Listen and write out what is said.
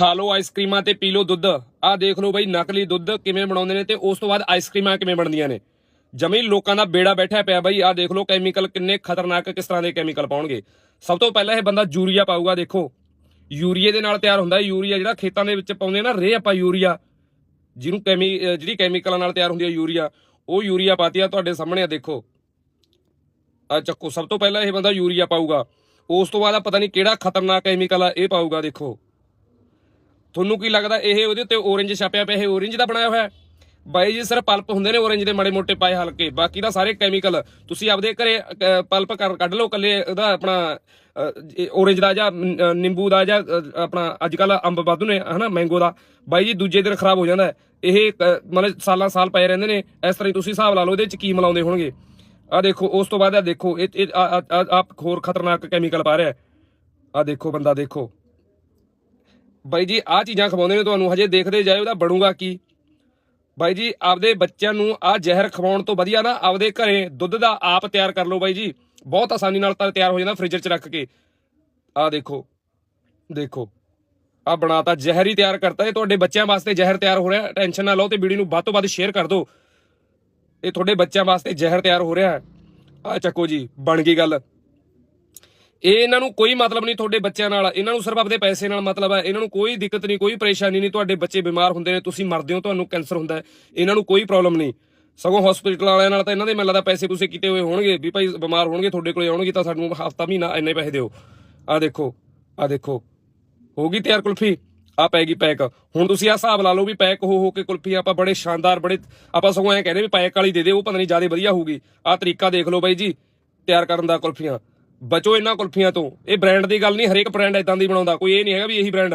ਖਾ ਲਓ ਆਈਸਕ੍ਰੀਮਾਂ ਤੇ ਪੀ ਲਓ ਦੁੱਧ। ਆਹ ਦੇਖ ਲਓ ਬਈ ਨਕਲੀ ਦੁੱਧ ਕਿਵੇਂ ਬਣਾਉਂਦੇ ਨੇ ਤੇ ਉਸ ਤੋਂ ਬਾਅਦ ਆਈਸਕ੍ਰੀਮਾਂ ਕਿਵੇਂ ਬਣਦੀਆਂ ਨੇ। ਜਮੀ ਲੋਕਾਂ ਦਾ ਬੇੜਾ ਬੈਠਿਆ ਪਿਆ ਬਈ। ਆਹ ਦੇਖ ਲਓ ਕੈਮੀਕਲ ਕਿੰਨੇ ਖਤਰਨਾਕ ਕਿਸ ਤਰ੍ਹਾਂ ਦੇ ਕੈਮੀਕਲ ਪਾਉਣਗੇ। ਸਭ ਤੋਂ ਪਹਿਲਾਂ ਇਹ ਬੰਦਾ ਯੂਰੀਆ ਪਾਊਗਾ, ਦੇਖੋ। ਯੂਰੀਏ ਦੇ ਨਾਲ ਤਿਆਰ ਹੁੰਦਾ ਯੂਰੀਆ ਜਿਹੜਾ ਖੇਤਾਂ ਦੇ ਵਿੱਚ ਪਾਉਂਦੇ ਨਾ, ਰੇ ਆਪਾਂ ਯੂਰੀਆ। ਜਿਹਨੂੰ ਕੈਮੀ ਜਿਹੜੀ ਕੈਮੀਕਲਾਂ ਨਾਲ ਤਿਆਰ ਹੁੰਦੀ ਹੈ ਯੂਰੀਆ, ਉਹ ਯੂਰੀਆ ਪਾਤੀ ਆ ਤੁਹਾਡੇ ਸਾਹਮਣੇ ਆ, ਦੇਖੋ। ਆ ਚੱਕੋ, ਸਭ ਤੋਂ ਪਹਿਲਾਂ ਇਹ ਬੰਦਾ ਯੂਰੀਆ ਪਾਊਗਾ। ਉਸ ਤੋਂ ਬਾਅਦ ਆ ਪਤਾ ਨਹੀਂ ਕਿਹੜਾ ਖਤਰਨਾਕ ਕੈਮੀਕਲ ਆ, ਇਹ ਪਾਊਗਾ, ਦੇਖੋ। ਤੁਹਾਨੂੰ ਕੀ ਲੱਗਦਾ ਇਹ ਉਹਦੇ ਉੱਤੇ orange ਛਾਪਿਆ ਪਿਆ ਇਹ orange ਦਾ ਬਣਾਇਆ ਹੋਇਆ ਬਾਈ ਜੀ ਸਿਰ ਪਲਪ ਹੁੰਦੇ ਨੇ orange ਦੇ ਮਾੜੇ ਮੋਟੇ ਪਾਏ ਹਲਕੇ। ਬਾਕੀ ਦਾ ਸਾਰੇ ਕੈਮੀਕਲ ਤੁਸੀਂ ਆਪਦੇ ਘਰੇ ਪਲਪ ਕੱਢ ਲਓ ਕੱਲੇ ਉਹਦਾ ਆਪਣਾ orange ਦਾ ਜਾਂ ਅ, ਨਿੰਬੂ ਦਾ ਜਾਂ ਆਪਣਾ ਅੱਜ ਕੱਲ ਅੰਬ ਵਾਧੂ ਨੇ ਹਨਾ ਮੈਂਗੋ ਦਾ। ਬਾਈ ਜੀ ਦੂਜੇ ਦਿਨ ਖਰਾਬ ਹੋ ਜਾਂਦਾ ਇਹ ਅ, ਮਤਲਬ ਸਾਲਾਂ ਸਾਲ ਪਏ ਰਹਿੰਦੇ ਨੇ। ਇਸ ਤਰ੍ਹਾਂ ਹੀ ਤੁਸੀਂ ਹਿਸਾਬ ਲਾ ਲਓ ਇਹਦੇ ਚ ਕੀ ਮਿਲਾਉਂਦੇ ਹੋਣਗੇ। ਆ ਦੇਖੋ ਉਸ ਤੋਂ ਬਾਅਦ ਆ ਦੇਖੋ ਇਹ ਇਹ ਹੋਰ ਖਤਰਨਾਕ ਕੈਮੀਕਲ ਪਾ ਰਿਹਾ ਆ ਦੇਖੋ ਬੰਦਾ ਦੇਖੋ। ਬਾਈ ਜੀ ਆ ਚੀਜ਼ਾਂ ਖਵਾਉਂਦੇ ਨੇ ਤੁਹਾਨੂੰ, ਹਜੇ ਦੇਖਦੇ ਜਾਏ ਉਹਦਾ ਬਣੂਗਾ ਕੀ। ਬਾਈ ਜੀ, ਆਪਦੇ ਬੱਚਿਆਂ ਨੂੰ ਆ ਜ਼ਹਿਰ ਖਵਾਉਣ ਤੋਂ ਵਧੀਆ ਨਾ ਆਪਦੇ ਘਰੇ ਦੁੱਧ ਦਾ ਆਪ ਤਿਆਰ ਕਰ ਲਓ ਬਾਈ ਜੀ। ਬਹੁਤ ਆਸਾਨੀ ਨਾਲ ਤਾਂ ਤਿਆਰ ਹੋ ਜਾਂਦਾ ਫ੍ਰਿਜ 'ਚ ਰੱਖ ਕੇ। ਆ ਦੇਖੋ ਦੇਖੋ ਆ ਬਣਾਤਾ, ਜ਼ਹਿਰ ਹੀ ਤਿਆਰ ਕਰਤਾ। ਇਹ ਤੁਹਾਡੇ ਬੱਚਿਆਂ ਵਾਸਤੇ ਜ਼ਹਿਰ ਤਿਆਰ ਹੋ ਰਿਹਾ, ਟੈਨਸ਼ਨ ਨਾ ਲਓ ਤੇ ਵੀਡੀਓ ਨੂੰ ਵੱਧ ਤੋਂ ਵੱਧ ਸ਼ੇਅਰ ਕਰ ਦਿਓ। ਇਹ ਤੁਹਾਡੇ ਬੱਚਿਆਂ ਵਾਸਤੇ ਜ਼ਹਿਰ ਤਿਆਰ ਹੋ ਰਿਹਾ। ਹੈ ਆ ਚੱਕੋ ਜੀ, ਬਣ ਗਈ ਗੱਲ। ਇਹ ਇਹਨਾਂ ਨੂੰ ਕੋਈ ਮਤਲਬ ਨਹੀਂ ਤੁਹਾਡੇ ਬੱਚਿਆਂ ਨਾਲ। ਇਹਨਾਂ ਨੂੰ ਸਿਰਫ ਆਪਦੇ ਪੈਸੇ ਨਾਲ ਮਤਲਬ ਹੈ। ਇਹਨਾਂ ਨੂੰ ਕੋਈ ਦਿੱਕਤ ਨਹੀਂ, ਕੋਈ ਪਰੇਸ਼ਾਨੀ ਨਹੀਂ। ਤੁਹਾਡੇ ਬੱਚੇ ਬਿਮਾਰ ਹੁੰਦੇ ਨੇ, ਤੁਸੀਂ ਮਰਦੇ ਹੋ, ਤੁਹਾਨੂੰ ਕੈਂਸਰ ਹੁੰਦਾ ਹੈ। ਇਹਨਾਂ ਨੂੰ ਕੋਈ ਪ੍ਰੋਬਲਮ ਨਹੀਂ। ਸਗੋਂ ਹਸਪੀਟਲ ਵਾਲਿਆਂ ਨਾਲ ਤਾਂ ਇਹਨਾਂ ਦੇ ਮੈਨੂੰ ਲੱਗਦਾ ਪੈਸੇ ਪੂਸੇ ਕੀਤੇ ਹੋਏ ਹੋਣਗੇ ਵੀ ਭਾਈ ਬਿਮਾਰ ਹੋਣਗੇ, ਤੁਹਾਡੇ ਕੋਲੇ ਆਉਣਗੇ ਤਾਂ ਸਾਨੂੰ ਹਫਤਾ, ਮਹੀਨਾ ਇੰਨੇ ਪੈਸੇ ਦਿਓ। ਆ ਦੇਖੋ ਆ ਦੇਖੋ। ਹੋ ਗਈ ਤਿਆਰ ਕੁਲਫੀ? ਆ ਪੈ ਗਈ ਪੈਕ। ਹੁਣ ਤੁਸੀਂ ਆ ਹਿਸਾਬ ਲਾ ਲਓ ਵੀ ਪੈਕ ਹੋ ਹੋ ਕੇ ਕੁਲਫੀ ਆਪਾਂ ਬੜੇ ਸ਼ਾਨਦਾਰ, ਬੜੇ ਆਪਾਂ ਸਗੋਂ ਐਂ ਕਹਿੰਦੇ ਵੀ ਪੈਕ ਵਾਲੀ ਦੇ ਦਿਓ ਉਹ ਪਤਾ ਨਹੀਂ ਜ਼ਿਆਦਾ ਵਧੀਆ ਹੋਊਗੀ। ਆ ਤਰੀਕਾ ਦੇਖ ਲਓ ਬਾਈ ਜੀ, ਤਿਆਰ ਕਰਨ ਦਾ ਕੁਲਫੀਆਂ। ਬਚੋ ਇਹਨਾਂ ਕੁਲਫੀਆਂ ਤੋਂ। ਇਹ ਬ੍ਰਾਂਡ ਦੀ ਗੱਲ ਨਹੀਂ, ਹਰੇਕ ਬ੍ਰਾਂਡ ਇਦਾਂ ਦੀ ਬਣਾਉਂਦਾ। ਕੋਈ ਇਹ ਨਹੀਂ ਹੈਗਾ ਵੀ ਇਹੀ ਬ੍ਰਾਂਡ